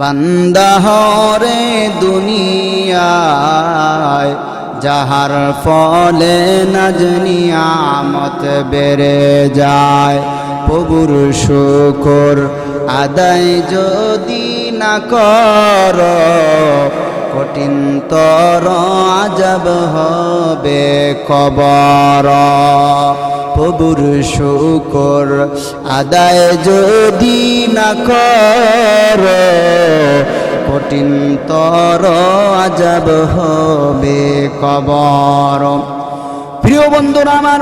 বান্দাহরে দুনিয়ায়, যাহার ফলে নাজনিয়ামত বেড়ে যায়। প্রভুর শুকর আদায় যদি না কর, কঠিন তর আজব হবে কবর। প্রভুর শুকর আদায় যদি না কর, কঠিন তর আজব হবে কবর। প্রিয় বন্ধুরা আমার,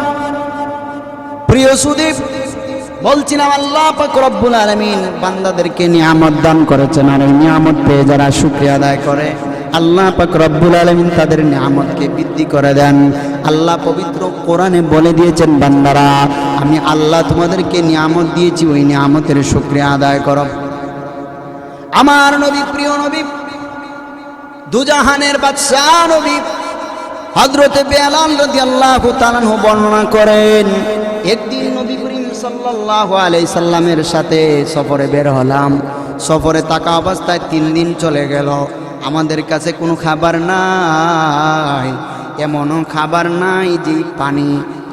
প্রিয় সুদীপ, বলছিলাম আল্লাহ রব্বুল আলামিন বান্দাদেরকে নিয়ামত দান করেছেন আর এই নিয়ামত পেয়ে যারা শুকরিয়া আদায় করে আল্লাহ পাক রব্বুল আলামিন তাদের নিয়ামতকে বৃদ্ধি করে দেন। আল্লাহ পবিত্র কোরআনে বলে দিয়েছেন, বান্দারা, আমি আল্লাহ তোমাদেরকে নিয়ামত দিয়েছি, ওই নিয়ামতের শুক্রিয়া আদায় করো। আমার নবী, প্রিয় নবী, দুজাহানের বাদশাহ নবী হজরতে বেলাল রাদিয়াল্লাহু তাআলা বর্ণনা করেন, একদিন নবী করিম সাল্লাল্লাহু আলাইহি সাল্লামের সাথে সফরে বের হলাম। সফরে থাকা অবস্থায় তিন দিন চলে গেল। আমাদের কাছে কোনো খাবার নাই, এমনও খাবার নাই যে পানি,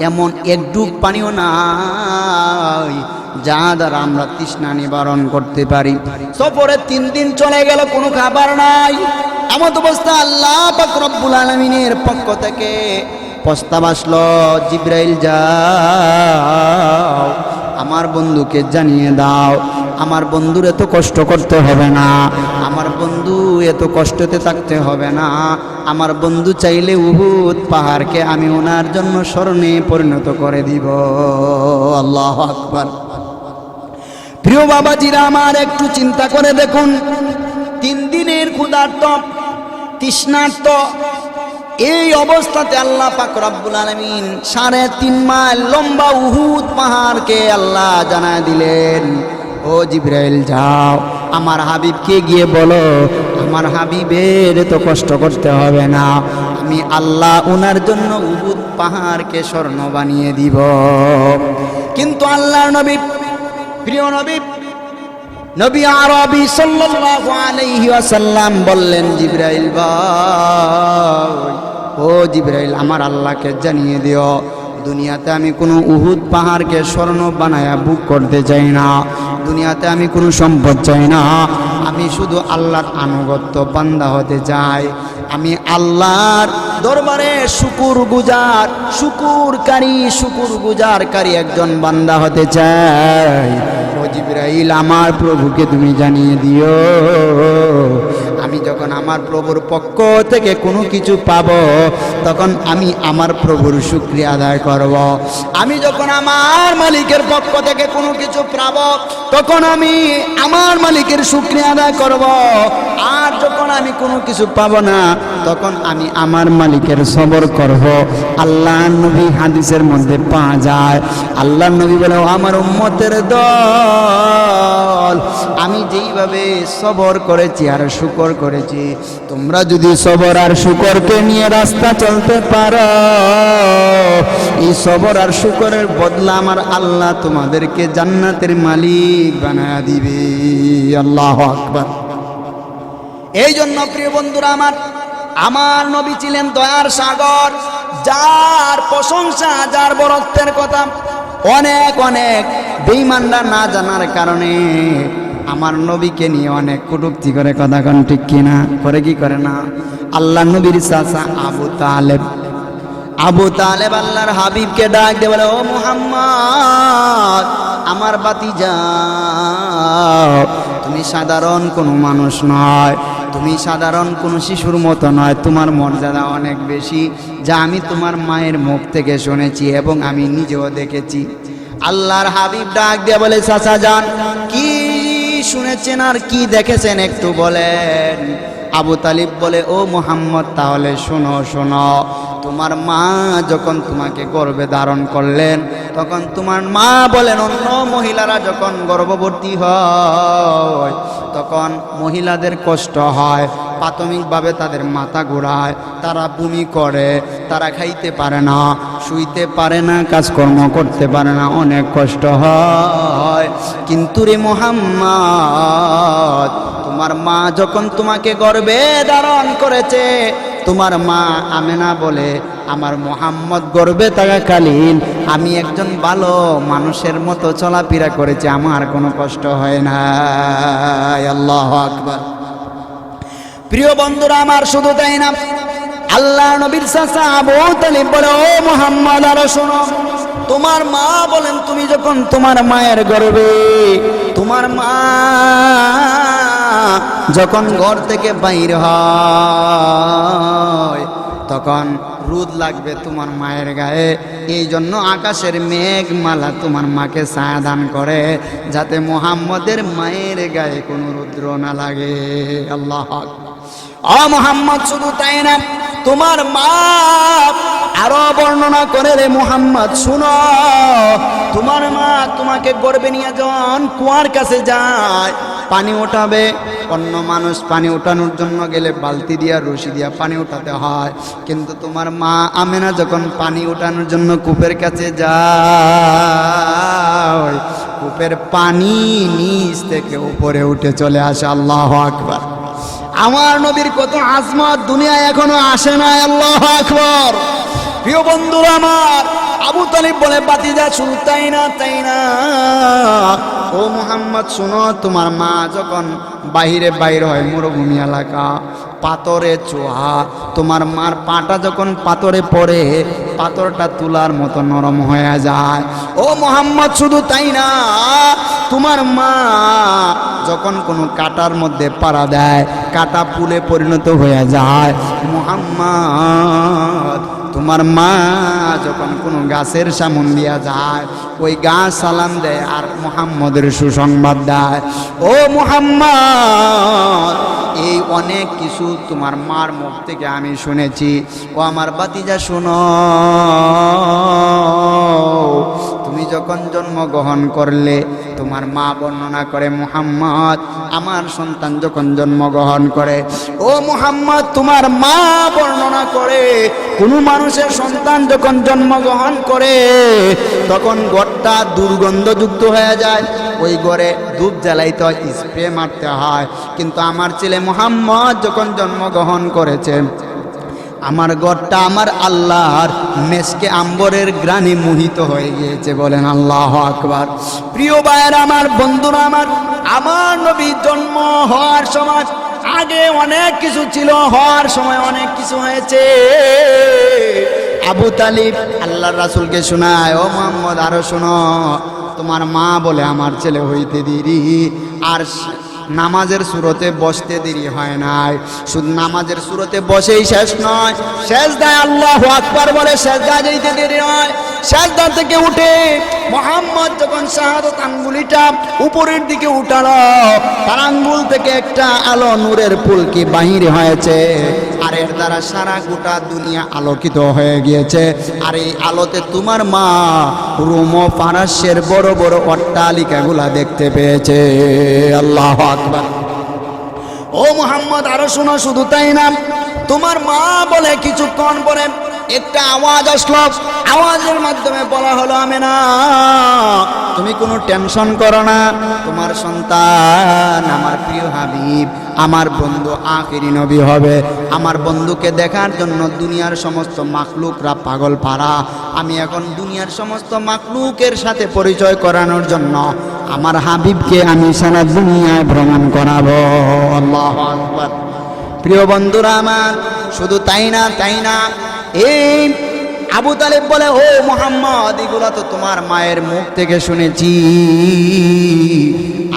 এমন একডুব পানিও নাই, যা দ্বারা আমরা তৃষ্ণা নিবারণ করতে পারি। সফরে তিন দিন চলে গেল, কোনো খাবার নাই। এমন অবস্থা আল্লাহ রব্বুল আলমিনের পক্ষ থেকে প্রস্তাব আসলো, জিব্রাইল যাও। আমার বন্ধুকে জানিয়ে দাও, আমার বন্ধুর এত কষ্ট করতে হবে না, আমার বন্ধু এত কষ্টতে থাকতে হবে না, আমার বন্ধু চাইলে উহুদ পাহাড়কে আমি ওনার জন্য স্মরণে পরিণত করে দিব। আল্লাহ আকবার। প্রিয় বাবাজিরা, আমার একটু চিন্তা করে দেখুন, তিন দিনের ক্ষুধার্ত, তৃষ্ণার্ত এই অবস্থাতে আল্লাহ পাক রব্বুল আলমিন সাড়ে তিন মাইল লম্বা উহুদ পাহাড়কে আল্লাহ জানায় দিলেন, ও জিব্রাইল, যাও। আমার হাবিবকে গিয়ে বলো, আমার হাবিবের তো কষ্ট করতে হবে না। আমি আল্লাহ ওনার জন্য উহুদ পাহাড়কে স্বর্ণ বানিয়ে দিব। কিন্তু আল্লাহর নবী, প্রিয় নবী নবী আরবি সাল্লাল্লাহু আলাইহি ওয়াসাল্লাম বললেন, জিব্রাইল ভাই, ও জিব্রাইল, আমার আল্লাহকে জানিয়ে দিও, দুনিয়াতে আমি কোনো উহুদ পাহাড়কে স্বর্ণ বানায়া বুক করতে চাই না, দুনিয়াতে আমি কোনো সম্পদ চাই না, আমি শুধু আল্লাহর আনুগত্য বান্দা হতে চাই, আমি আল্লাহর দরবারে শুকুর গুজার, শুকুরকারী, শুকুর গুজারকারী একজন বান্দা হতে চাই। জিব্রাইল, আমার প্রভুকে তুমি জানিয়ে দিও আমি যখন আমার প্রভুর পক্ষ থেকে কোনো কিছু পাব, তখন আমি আমার প্রভুর শুক্রিয়া আদায় করব। আমি যখন আমার মালিকের পক্ষ থেকে কোনো কিছু পাব, তখন আমি আমার মালিকের শুক্রিয়া আদায় করব। আর যখন আমি কোনো কিছু পাব না, তখন আমি আমার মালিকের সবর করব আল্লাহ নবী হাদিসের মধ্যে পাওয়া যায় আল্লাহ নবী বলে আমার উম্মতের দল আমি যেইভাবে সবর করেছি আর শুকর করেছি, তোমরা যদি সবর আর শুকরকে নিয়ে রাস্তা চলতে পারো, এই সবর আর শুকরের বদলা আমার আল্লাহ তোমাদেরকে জান্নাতের মালিক বানায় দিবে। আল্লাহ আকবার। এই জন্য প্রিয় বন্ধুরা আমার আমার নবী ছিলেন দয়ার সাগর, যার প্রশংসা, যার বরত্বের কথা অনেক অনেক বেইমানরা না জানার কারণে আমার নবীকে নিয়ে অনেক কটুক্তি করে কথা কন, ঠিক কিনা? করে কি করে না? আল্লাহ নবীর চাচা আবু তালেব। আবু তালেব আল্লাহর হাবিবকে ডাক দিয়ে বলে, ও মুহাম্মদ, আমার বাতি যাও তুমি সাধারণ কোনো মানুষ নয়। তুমি সাধারণ কোনো শিশুর মতো নয়, তোমার মর্যাদা অনেক বেশি, যা আমি তোমার মায়ের মুখ থেকে শুনেছি এবং আমি নিজেও দেখেছি। আল্লাহর হাবিব ডাক দিয়ে বলে, চাচা যান কি শুনেছেন আর কি দেখেছেন একটু বলেন? আবু তালিব বলে, ও মোহাম্মদ, তাহলে শোনো শোনো তোমার মা যখন তোমাকে গর্বে ধারণ করলেন, তখন তোমার মা বলেন, অন্য মহিলারা যখন গর্ভবতী হয়, তখন মহিলাদের কষ্ট হয়, প্রাথমিকভাবে তাদের মাথা ঘোরায়, তারা বমি করে, তারা খাইতে পারে না, শুইতে পারে না, কাজকর্ম করতে পারে না, অনেক কষ্ট হয়। কিন্তু রে মোহাম্মদ, তোমার মা যখন তোমাকে গর্বে ধারণ করেছে তোমার মা আমেনা বলে, আমার মোহাম্মদ গর্বে থাকাকালীন আমি একজন ভালো মানুষের মতো চলাফেরা করেছি, আমার কোনো কষ্ট হয় না আল্লাহ আকবার। প্রিয় বন্ধুরা, আমার শুধু তাই না, আল্লাহ নবীর বলে, ও মোহাম্মদ, আরও শোনো। তোমার মা বলেন, তুমি যখন তোমার মায়ের গর্বে, তোমার মা যখন ঘর থেকে বাইর হয়, তখন রোদ লাগবে তোমার মায়ের গায়ে। এই জন্য আকাশের মেঘমালা তোমার মাকে ছায়া দান করে, যাতে মোহাম্মদের মায়ের গায়ে কোনো রুদ্র না লাগে। আল্লাহ অ মোহাম্মদ, শুধু তাই না, তোমার মা আরও বর্ণনা করে রে মোহাম্মদ, শুনো। তোমার মা তোমাকে গর্বে নিয়ে যখন কুয়ার কাছে যায় পানি ওঠাবে অন্য মানুষ পানি ওঠানোর জন্য গেলে বালতি দিয়া, রশি দিয়া পানি ওঠাতে হয়। কিন্তু তোমার মা আমেনা যখন পানি ওঠানোর জন্য কূপের কাছে যায়, কূপের পানি নিচ থেকে উপরে উঠে চলে আসে। আল্লাহ আকবার। আমার নবীর কত আজমত দুনিয়ায় এখনও আসে না আল্লাহ আকবর। প্রিয় বন্ধুরা আমার আবু তালিব বলে, বাতিজা শুরু তাই না তাই না ও মোহাম্মদ, শুনো, তোমার মা যখন বাহিরে বাইর হয় মরুভূমি এলাকা, পাথরে চোহা, তোমার মার পাটা যখন পাথরে পড়ে, পাথরটা তুলার মতো নরম হয়ে যায়। ও মোহাম্মদ, শুধু তাই না, তোমার মা যখন কোনো কাটার মধ্যে পাড়া দেয়, কাটা পুলে পরিণত হয়ে যায়। মোহাম্মদ তোমার মা যখন কোনো গাছের সামন দিয়া যায়, ওই গাছ সালাম দেয় আর মোহাম্মদের সুসংবাদ দেয়। ও মোহাম্মদ, এই অনেক কিছু তোমার মার মুখ থেকে আমি শুনেছি। ও আমার বাতিজা শোনো তুমি যখন জন্মগ্রহণ করলে, তোমার মা বর্ণনা করে, মুহাম্মদ, আমার সন্তান যখন জন্মগ্রহণ করে, ও মুহাম্মদ, তোমার মা বর্ণনা করে, কোনো মানুষের সন্তান যখন জন্মগ্রহণ করে, তখন ঘরটা দুর্গন্ধযুক্ত হয়ে যায়। ওই ঘরে ধূপ জ্বালাইতে হয়, স্প্রে মারতে হয়। কিন্তু আমার ছেলে মোহাম্মদ যখন জন্মগ্রহণ করেছে আমার গড়টা আমার আল্লাহর। মেসকে আম্বরের গ্রানে মোহিত হয়ে গিয়েছে বলেন আল্লাহ আকবার। প্রিয় ভাইয়ের আমার, বন্ধুরা আমার আমার নবী জন্ম হওয়ার সময় আগে অনেক কিছু ছিল, হওয়ার সময় অনেক কিছু হয়েছে। আবু তালিব আল্লাহর রাসুলকে শোনায়, ও মোহাম্মদ, আরও শোনো। তোমার মা বলে আমার ছেলে হইতে দিরি। আর নামাজের সুরতে বসতে দেরি হয় নাই। শুধু নামাজের সুরতে বসেই শেষ নয়। শেষ দায় আল্লাহ আকবার বলে শেষ দা যেতে দেরি হয় শেষ দা থেকে উঠে মোহাম্মদ যখন শাহাদত আঙ্গুলিটা উপরের দিকে উঠালো, তার আঙ্গুল থেকে একটা আলো নূরের পুলকি বাহির হয়েছে। আর এর দ্বারা সারা গোটা দুনিয়া আলোকিত হয়ে গিয়েছে। আর এই আলোতে তোমার মা রোম পারস্যের বড় বড় অট্টালিকাগুলা দেখতে পেয়েছে। আল্লাহ আকবার। ও মোহাম্মদ, আরও শোনো, শুধু তাই না, তোমার মা বলে কিছুক্ষণ পরে একটা আওয়াজ আসলো। আওয়াজের মাধ্যমে বলা হলো আমি না তুমি কোনো টেনশন করো না। তোমার সন্তান, আমার প্রিয় হাবিব, আমার বন্ধু আখিরি নবী হবে। আমার বন্ধুকে দেখার জন্য দুনিয়ার সমস্ত মাকলুকরা পাগল পারা আমি এখন দুনিয়ার সমস্ত মাকলুকের সাথে পরিচয় করানোর জন্য আমার হাবিবকে আমি সারা দুনিয়ায় ভ্রমণ করাবো। প্রিয় বন্ধুরা আমার, শুধু তাই না তাই না এই আবু তালেব বলে, ও মোহাম্মদ, এগুলা তো তোমার মায়ের মুখ থেকে শুনেছি।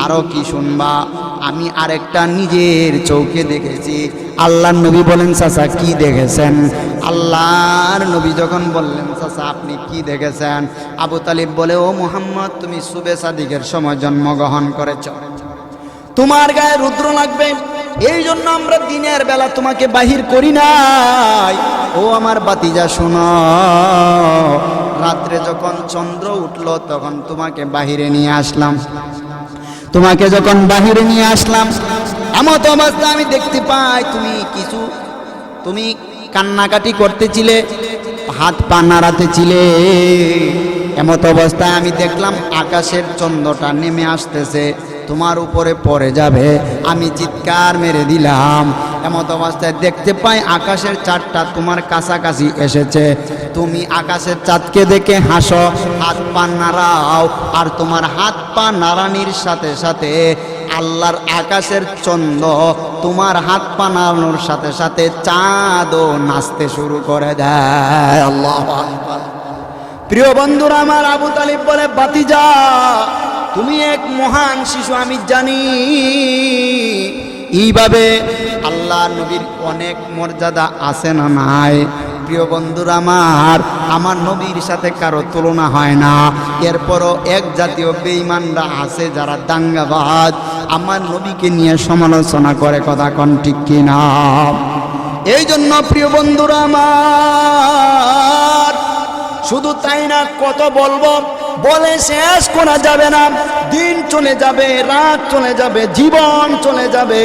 আরও কি শুনবা? আমি আরেকটা নিজের চৌকে দেখেছি। আল্লাহর নবী বলেন, চাচা, কি দেখেছেন? আল্লাহর নবী যখন বললেন, চাচা, আপনি কি দেখেছেন? আবু তালিব বলে, ও মোহাম্মদ, তুমি সুবে সাদিকের সময় জন্মগ্রহণ করেছ। তোমার গায়ে রুদ্র লাগবে। এই জন্য আমরা দিনের বেলা তোমাকে বাহির করি নাই। ও আমার বাতিজা, শোনো। রাত্রে যখন চন্দ্র উঠল, তখন তোমাকে বাহিরে নিয়ে আসলাম। তোমাকে যখন বাহিরে নিয়ে আসলাম এমত অবস্থা আমি দেখতে পাই, তুমি কিছু, তুমি কান্নাকাটি করতেছিলে, হাত পা নাড়াতেছিলে। এমত অবস্থায় আমি দেখলাম আকাশের চন্দ্রটা নেমে আসতেছে। তোমার উপরে পড়ে যাবে। আমি চিৎকার মেরে দিলাম। এমত অবস্থায় দেখতে পাই আকাশের চাঁদটা তোমার কাছাকাছি এসেছে। তুমি আকাশের চাঁদকে দেখে হাসো, হাত পা নাড়াও, আর তোমার হাত পা নাড়ানির সাথে সাথে আল্লাহর আকাশের চন্দ্র তোমার হাত পা নাড়ানোর সাথে সাথে চাঁদও নাচতে শুরু করে দেয়। আল্লাহ প্রিয় বন্ধুরা, আমার আবু তালিব বলে, বাতিজা তুমি এক মহান শিশু, আমি জানি। এইভাবে আল্লাহ নবীর অনেক মর্যাদা আছে না নাই? প্রিয় বন্ধুরা আমার আমার নবীর সাথে কারও তুলনা হয় না। এরপরও এক জাতীয় বেঈমানরা আছে যারা দাঙ্গাবাজ। আমার নবীকে নিয়ে সমালোচনা করে কথা কন ঠিক কিনা? এই জন্য প্রিয় বন্ধুরা আমার, শুধু তাই না, কত বলব? বলে শেষ করা যাবে না। দিন চলে যাবে, রাত চলে যাবে, জীবন চলে যাবে।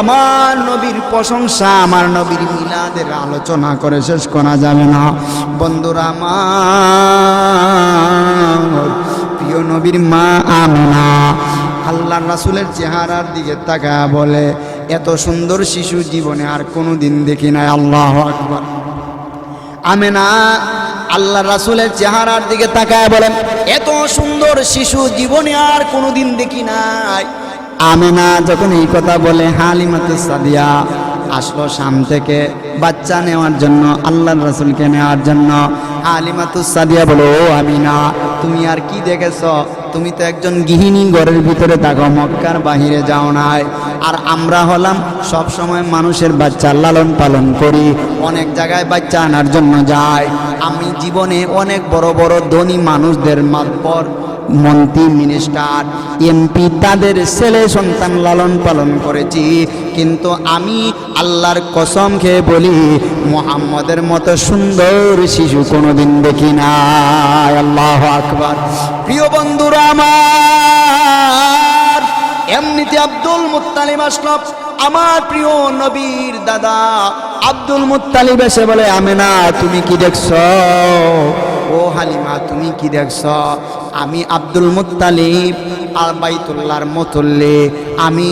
আমার নবীর প্রশংসা, আমার নবীর মিলাদের আলোচনা করে শেষ করা যাবে না। বন্ধুরা আমার প্রিয় নবীর মা আমিনা আল্লাহ রাসুলের চেহারার দিকে তাকা বলে, এত সুন্দর শিশু জীবনে আর কোনো দিন দেখি নাই, আল্লাহ আকবর। আমেনা আল্লাহ রাসুলের চেহারার দিকে তাকায় বলেন, এত সুন্দর শিশু জীবনে আর কোনোদিন দেখি নাই। আমেনা যখন এই কথা বলে, হালিমাতে সাদিয়া আসলো শাম থেকে, বাচ্চা নেওয়ার জন্য আল্লাহ রাসুলকে নেওয়ার জন্য। আলিমাতুসাদিয়া বলো, ও আমিনা, তুমি আর কি দেখেছ? তুমি তো একজন গৃহিণী, ঘরের ভিতরে থাকো, মক্কার বাহিরে যাও নাই। আর আমরা হলাম সব সময় মানুষের বাচ্চা, লালন পালন করি, অনেক জায়গায় বাচ্চা আনার জন্য যায় আমি জীবনে অনেক বড় বড় ধনী মানুষদের মাতপর মন্ত্রী মিনিস্টার এমপি তাদের ছেলে সন্তান লালন পালন করেছি। কিন্তু আমি আল্লাহর কসম খেয়ে বলি, মোহাম্মদের মতো সুন্দর শিশু কোনোদিন দেখি না আল্লাহ আকবার। প্রিয় বন্ধুরা আমার, এমনিতে আব্দুল মুত্তালিব আসলাম আমার প্রিয় নবীর দাদা আব্দুল মুত্তালিব এসে বলে, আমেনা, তুমি কি দেখছ? ও হালিমা, তুমি কি দেখছ? আমি আব্দুল মুত্তালিব আর বাইতুল্লাহর মতল্লে। আমি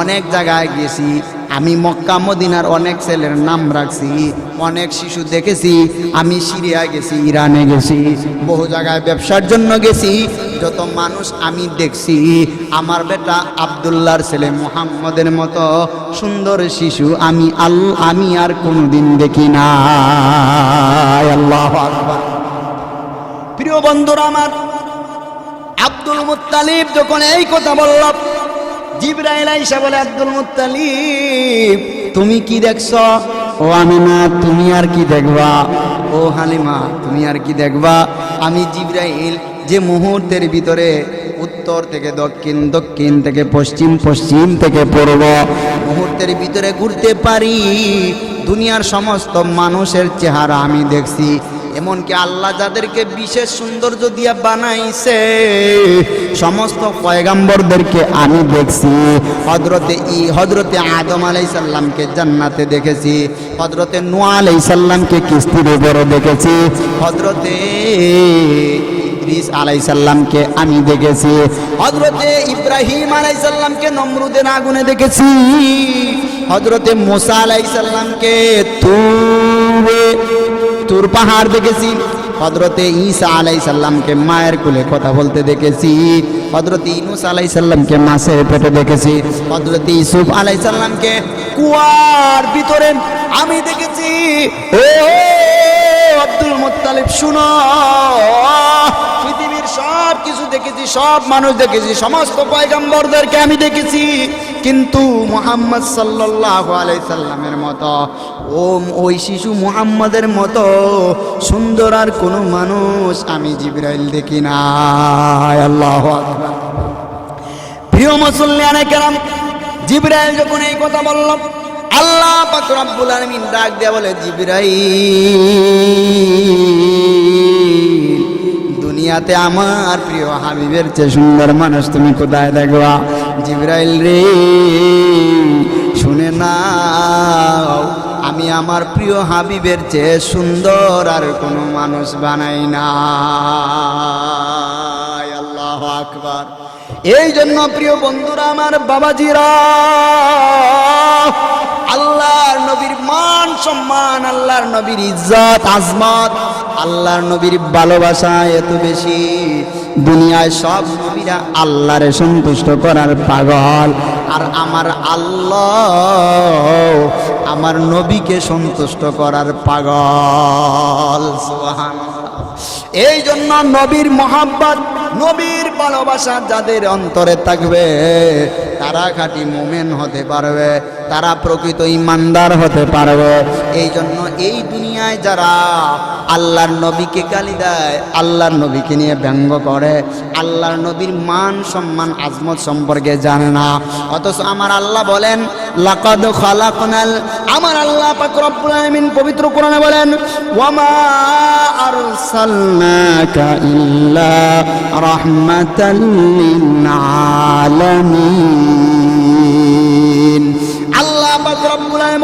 অনেক জায়গায় গেছি আমি মক্কা মদিনার অনেক ছেলের নাম রাখছি, অনেক শিশু দেখেছি, আমি সিরিয়া গেছি, ইরানে গেছি, বহু জায়গায় ব্যবসার জন্য গেছি, যত মানুষ আমি দেখছি, আমার বেটা আবদুল্লাহর ছেলে মোহাম্মদের মতো সুন্দর শিশু আমি আল আমি আর কোনোদিন দেখি না আল্লাহ আকবার। প্রিয় বন্ধুরা আমার, আব্দুল মুত্তালিব যখন এই কথা বলল বলে, আব্দুল মুত্তালিব, তুমি কি দেখছ? ও তুমি আর কি দেখবা? ও হালিমা, তুমি আর কি দেখবা? আমি জিব্রাইল যে মুহূর্তের ভিতরে উত্তর থেকে দক্ষিণ দক্ষিণ থেকে পশ্চিম পশ্চিম থেকে পূর্ব মুহূর্তের ভিতরে ঘুরতে পারি। দুনিয়ার সমস্ত মানুষের চেহারা আমি দেখছি। এমনকি আল্লাহ যাদেরকে বিশেষ সৌন্দর্য দিয়া বানাইছে, সমস্ত পয়গাম্বরদেরকে আমি দেখছি। হজরতে ই হজরতে আদম আলাইসাল্লামকে জান্নাতে দেখেছি হজরতে নোয়া আলাইসাল্লামকে কিস্তির উপরে দেখেছি হজরতে ইদ্রিস আলাইসাল্লামকে আমি দেখেছি হজরতে ইব্রাহিম আলাইসাল্লামকে নমরুদের আগুনে দেখেছি হজরতে মোসা আলাইসাল্লামকে তুরে তুর পাহাড় দেখেছি। হজরতে ঈসা আলাই সাল্লামকে মায়ের কুলে কথা বলতে দেখেছি। হজরত ইনুস আলাই সাল্লামকে মাছের পেটে দেখেছি। হজরত ইসুফ আলাই সাল্লামকে কুয়ার ভিতরে আমি দেখেছি। ও আব্দুল মুত্তালিব, শুনো। পৃথিবীর সব কিছু দেখেছি, সব মানুষ দেখেছি, সমস্ত পয়গম্বরদেরকে আমি দেখেছি। কিন্তু মোহাম্মদ সাল্লাহ আলাইসাল্লামের মতো, ও ওই শিশু মুহাম্মদের মতো সুন্দর আর কোনো মানুষ আমি জিব্রাইল দেখি না আল্লাহ প্রিয় মুসল্লিয়ানে কেরাম, জিব্রাইল যখন এই কথা বলল, আল্লাহ পাক আলামিন ডাক দেয়া বলে, জিব্রাইল! দুনিয়াতে আমার প্রিয় হাবিবের চেয়ে সুন্দর মানুষ তুমি কোথায় দেখবা জিব্রাইল রে, শুনে নাও, আমি আমার প্রিয় হাবিবের চেয়ে সুন্দর আর কোনো মানুষ বানাই না আল্লাহ আকবার। এই জন্য প্রিয় বন্ধুরা, আমার বাবাজিরা আল্লাহর নবীর মান সম্মান, আল্লাহর নবীর ইজ্জত, আজমত, আল্লাহর নবীর ভালোবাসা এত বেশি। দুনিয়ায় সব নবীরা আল্লাহরে সন্তুষ্ট করার পাগল। আর আমার আল্লাহ আমার নবীকে সন্তুষ্ট করার পাগল। এই জন্য নবীর মোহাব্বত নবীর ভালোবাসা যাদের অন্তরে থাকবে, তারা খাঁটি মোমেন হতে পারবে, তারা প্রকৃত ইমানদার হতে পারবে। এই জন্য এই দুনিয়ায় যারা আল্লাহর নবীকে গালি দেয়, আল্লাহর নবীকে নিয়ে ব্যঙ্গ করে, আল্লাহর নবীর মান সম্মান, আজমত সম্পর্কে জানে না। অথচ আমার আল্লাহ বলেন, লাকাদ খালাকনাল আমার আল্লাহ পাক রব্বুল আলামিন পবিত্র কোরআনে বলেন ওয়ামা আরসালনাকা ইল্লা পাক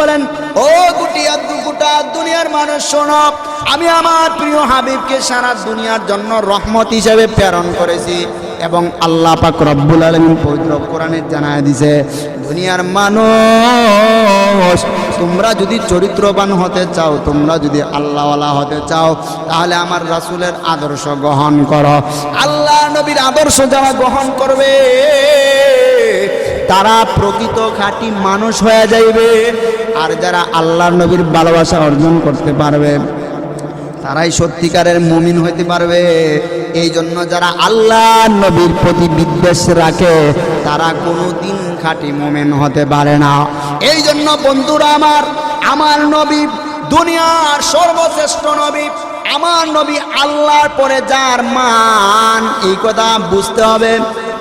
বলেন, ও গুটিয়া গোটা দুনিয়ার মানুষ, শোনো, আমি আমার প্রিয় হাবিবকে সারা দুনিয়ার জন্য রহমত হিসেবে প্রেরণ করেছি এবং আল্লাহ পাক রব্বুল আলামিন পবিত্র কোরআনে জানায় দিছে, দুনিয়ার মানুষ তোমরা যদি চরিত্রবান হতে চাও, তোমরা যদি আল্লাহওয়ালা হতে চাও, তাহলে আমার রাসুলের আদর্শ গ্রহণ করো। আল্লাহ নবীর আদর্শ যারা গ্রহণ করবে, তারা প্রকৃত খাঁটি মানুষ হয়ে যাইবে। আর যারা আল্লাহর নবীর ভালোবাসা অর্জন করতে পারবে, তারাই সত্যিকারের মুমিন হইতে পারবে। এই জন্য যারা আল্লাহ নবীর প্রতি বিদ্বেষ রাখে, তারা কোনো দিন খাঁটি মোমেন হতে পারে না। এই জন্য বন্ধুরা আমার আমার নবী দুনিয়ার সর্বশ্রেষ্ঠ নবী, আমার নবী আল্লাহর পরে যার মান, এই কথা বুঝতে হবে।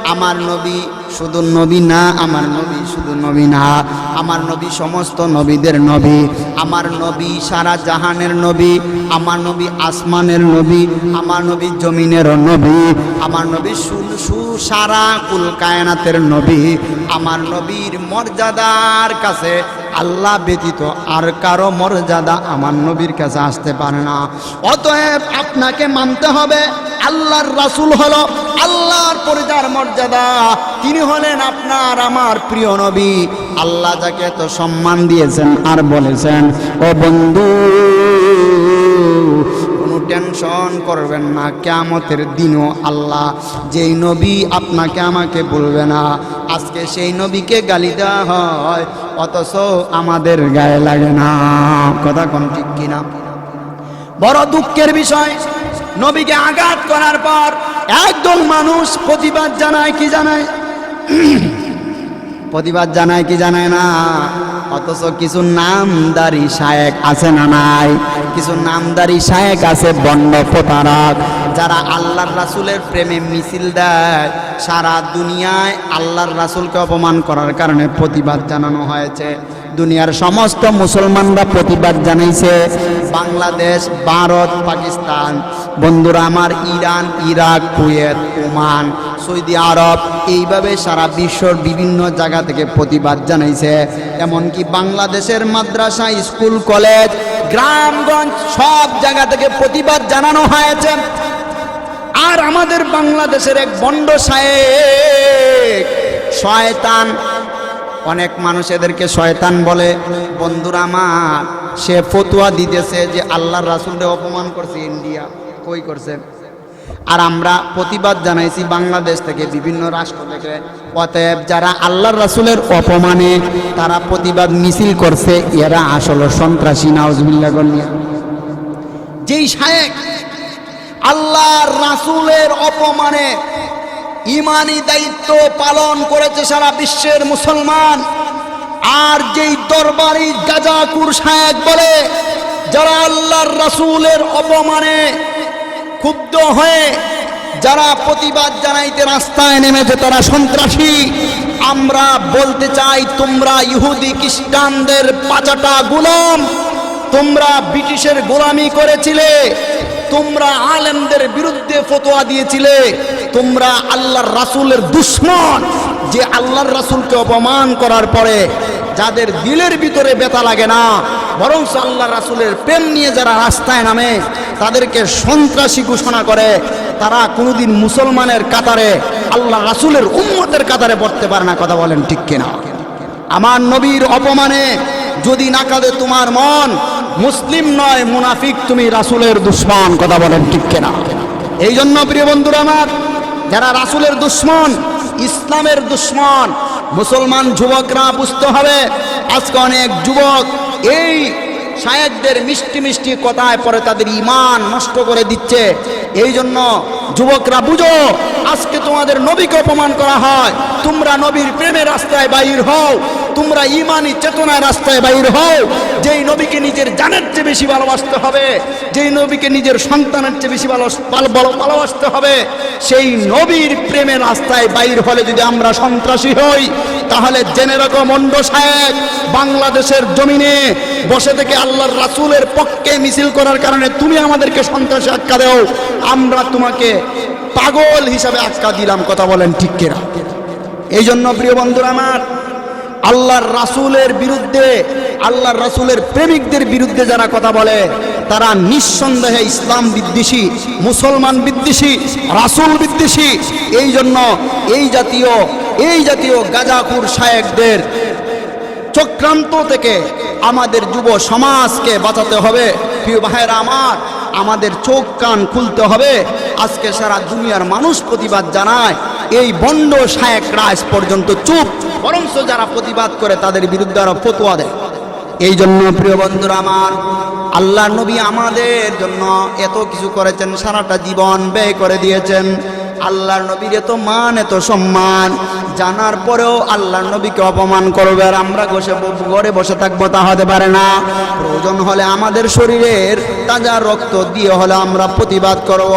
আমার নবী শুধু নবী না, আমার নবী শুধু নবী না। আমার নবী সমস্ত নবীদের নবী। আমার নবী সারা জাহানের নবী। আমার নবী আসমানের নবী। আমার নবী জমিনের নবী। আমার নবী সু- সারা কুল কায়নাতের নবী। আমার নবীর মর্যাদার কাছে আল্লাহ ব্যতীত আর কারও মর্যাদা আমার নবীর কাছে আসতে পারে না। অতএব আপনাকে মানতে হবে, আল্লাহর রাসূল হলো আল্লাহর পরিজার মর্যাদা। তিনি হলেন আপনার আমার প্রিয় নবী। আল্লাহ যাকে এত সম্মান দিয়েছেন আর বলেছেন, ও বন্ধু, কোনো টেনশন করবেন না, কেয়ামতের দিনও আল্লাহ যেই নবী আপনাকে আমাকে বলবে না। আজকে সেই নবীকে গালি দেওয়া হয় অথচ আমাদের গায়ে লাগে না। কথা কোন ঠিক কিনা? বড় দুঃখের বিষয়, নবীকে আঘাত করার পর একদল মানুষ প্রতিবাদ জানায়, কি জানায়? প্রতিবাদ জানায় কি জানায় না? অথচ কিছু নামদারি শায়েক আছে না নাই? কিছু নামদারি শায়েক আছে বন্ড প্রতারক, যারা আল্লাহর রাসুলের প্রেমে মিছিল দেয়। সারা দুনিয়ায় আল্লাহর রাসুলকে অপমান করার কারণে প্রতিবাদ জানানো হয়েছে। দুনিয়ার সমস্ত মুসলমানরা প্রতিবাদ জানাইছে, বাংলাদেশ, ভারত, পাকিস্তান। বন্ধুরা, আমার Iran, Iraq, Kuwait, Oman, Saudi Arab, এইভাবে সারা বিশ্বর বিভিন্ন জায়গা থেকে প্রতিবাদ জানাইছে। এমনকি বাংলাদেশের মাদ্রাসা, স্কুল, কলেজ, গ্রামগঞ্জ, সব জায়গা থেকে প্রতিবাদ জানানো হয়েছে। আর আমাদের বাংলাদেশের এক বন্ড সাহেব শয়তান অনেক মানুষ এদেরকে শয়তান বলে, বন্ধুরা আমার, সে ফতুয়া দিতেছে যে আল্লাহর রাসুলকে অপমান করছে, ইন্ডিয়া কই করছে? আর আমরা প্রতিবাদ জানাইছি বাংলাদেশ থেকে, বিভিন্ন রাষ্ট্র থেকে। অতএব যারা আল্লাহর রাসুলের অপমানে তারা প্রতিবাদ মিছিল করছে, এরা আসলে সন্ত্রাসী নাউজবিল্লা কর্মিয়া যেই শায়েক আল্লাহর রাসুলের অপমানে ইমানি দায়িত্ব পালন করেছে সারা বিশ্বের মুসলমান। আর যেই দরবারি গাজাকুর শায়েক বলে, যারা আল্লাহর রাসুলের অপমানে ক্ষুব্ধ হয়ে যারা প্রতিবাদ জানাইতে রাস্তায় নেমেছে, তারা সন্ত্রাসী। আমরা বলতে চাই, তোমরা ইহুদি খ্রিস্টানদের পাচাটা গুলাম, তোমরা ব্রিটিশের গোলামি করেছিলে। তোমরা আলেমদের বিরুদ্ধে ফতোয়া দিয়েছিলে। তোমরা আল্লাহর রাসূলের দুশ্মন। যে আল্লাহর রাসূলকে অপমান করার পরে যাদের দিলের ভিতরে ব্যথা লাগে না বরং আল্লাহ রাসূলের প্রেম নিয়ে যারা রাস্তায় নামে, তাদেরকে সন্ত্রাসী ঘোষণা করে, তারা কোনোদিন মুসলমানের কাতারে আল্লাহ রাসুলের উম্মতের কাতারে পড়তে পারে না, কথা বলেন ঠিক কিনা? আমার নবীর অপমানে যদি না কাঁদে তোমার মন, মুসলিম নয়, মুনাফিক তুমি রাসুলের দুশ্মন, কথা বলেন ঠিক কিনা? এই জন্য প্রিয় বন্ধুরা আমার, যারা রাসূলের দুশ্মন, ইসলামের দুশ্মন, মুসলমান যুবকরা বুঝতে হবে, আজকে অনেক যুবক এই শায়েকদের মিষ্টি মিষ্টি কথায় পরে তাদের ইমান নষ্ট করে দিচ্ছে। এই জন্য যুবকরা বুঝো, আজকে তোমাদের নবীকে অপমান করা হয়। তোমরা নবীর প্রেমের রাস্তায় বাইর হও, তোমরা ইমানি চেতনার রাস্তায় বাইর হও। যেই নবীকে নিজের জানের চেয়ে বেশি ভালোবাসতে হবে, যেই নবীকে নিজের সন্তানের চেয়ে বেশি ভালো ভালো- ভালো- ভালোবাসতে হবে, সেই নবীর প্রেমের রাস্তায় বাইর হলে যদি আমরা সন্ত্রাসী হই, তাহলে জেনে রাখো মন্ড সাহেব, বাংলাদেশের জমিনে বসে থেকে আল্লাহর রাসুলের পক্ষে মিছিল করার কারণে তুমি আমাদেরকে সন্ত্রাসী আটকা দেও। আমরা তোমাকে পাগল হিসাবে আটকা দিলাম কথা বলেন ঠিক কিনা? এই জন্য প্রিয় বন্ধুরা আমার, আল্লাহর রাসূলের বিরুদ্ধে, আল্লাহর রাসূলের প্রেমিকদের বিরুদ্ধে যারা কথা বলে, তারা নিঃসন্দেহে ইসলাম বিদ্বেষী, মুসলমান বিদ্বেষী, রাসূল বিদ্বেষী। এই জন্য এই জাতীয় এই জাতীয় গাজাকুর শায়েকদের চক্রান্ত থেকে আমাদের যুব সমাজকে বাঁচাতে হবে। প্রিয় ভাইয়েরা আমার আমাদের চোখ কান খুলতে হবে। আজকে সারা দুনিয়ার মানুষ প্রতিবাদ জানায়। এই বন্ড শায়েক রাজ পর্যন্ত চুপ। বরঞ্চ যারা প্রতিবাদ করে তাদের বিরুদ্ধে আরও ফতোয়া দেয়। এই জন্য প্রিয় বন্ধুরা আমার আল্লাহ নবী আমাদের জন্য এত কিছু করেছেন, সারাটা জীবন ব্যয় করে দিয়েছেন। আল্লাহর নবীর এত মান, এত সম্মান। জানার পরেও আল্লাহর নবীকে অপমান করবে আর আমরা বসে ঘরে বসে থাকব তা হতে পারে না। প্রয়োজন হলে আমাদের শরীরের তাজা রক্ত দিয়ে হলে আমরা প্রতিবাদ করব।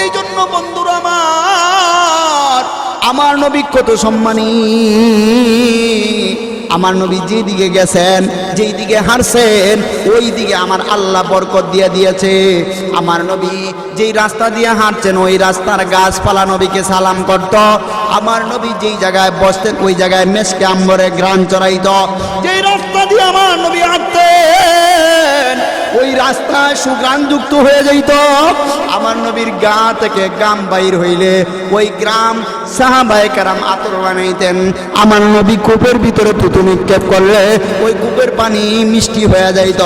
এই জন্য বন্ধুরা আমার আমার নবী কত সম্মানী। আমার নবী যে দিকে গেছেন, যেই দিকে হারছেন ওই দিকে আমার আল্লাহ বরকত দিয়ে দিয়েছে। আমার নবী যেই রাস্তা দিয়ে হাঁটছেন, ওই রাস্তার গাছপালা নবীকে সালাম করত। আমার নবী যেই জায়গায় বসতেন, ওই জায়গায় মেসকে আম্বরে গ্রাম চড়াইত। যেই রাস্তা দিয়ে আমার নবী হাঁটতেন ওই রাস্তায় সুগ্রামযুক্ত যুক্ত হয়ে যাইত। আমার নবীর গা থেকে গ্রাম বাইর হইলে ওই গ্রাম সাহাবাই কারাম আতর বানাইতেন। আমার নবী কূপের ভিতরে পুতু নিক্ষেপ করলে ওই কূপের পানি মিষ্টি হয়ে যাইত।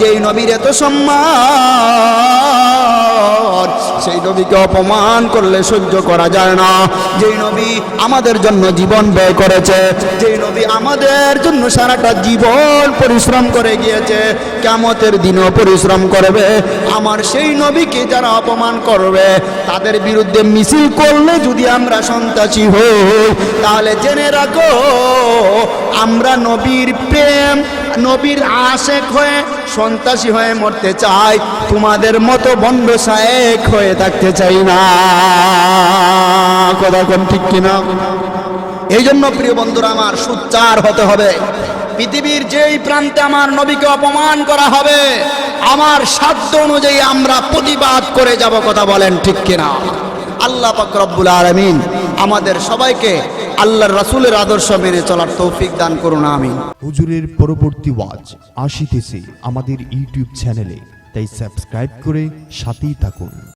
যেই নবীর এত সম্মান সেই নবীকে অপমান করলে সহ্য করা যায় না। যেই নবী আমাদের জন্য জীবন ব্যয় করেছে, যেই নবী আমাদের জন্য সারাটা জীবন পরিশ্রম করে গিয়েছে কেমতের দিনও পরিশ্রম করবে। আমার সেই নবীকে যারা অপমান করবে, তাদের বিরুদ্ধে মিছিল করলে যদি আমরা সন্ত্রাসী হই, তাহলে জেনে রাখো, আমরা নবীর প্রেম নবীর আশেক হয়ে সন্ত্রাসী হয়ে মরতে চাই, তোমাদের মতো বন্ড সায়েক হয়ে থাকতে চাই না। কথা কোন ঠিক কিনা? এই জন্য প্রিয় বন্ধুরা, আমার সুচ্চার হতে হবে। পৃথিবীর যেই প্রান্তে আমার নবীকে অপমান করা হবে, আমার সাধ্য অনুযায়ী আমরা প্রতিবাদ করে যাব, কথা বলেন ঠিক কিনা? আল্লাহ পাক রব্বুল আলামিন আমাদের সবাইকে আল্লাহর রাসূলের আদর্শ মেনে চলার তৌফিক দান করুন, আমিন। হুজুরের পরবর্তী ওয়াজ আসিতেছে আমাদের ইউটিউব চ্যানেলে। তাই সাবস্ক্রাইব করে সাথেই থাকুন।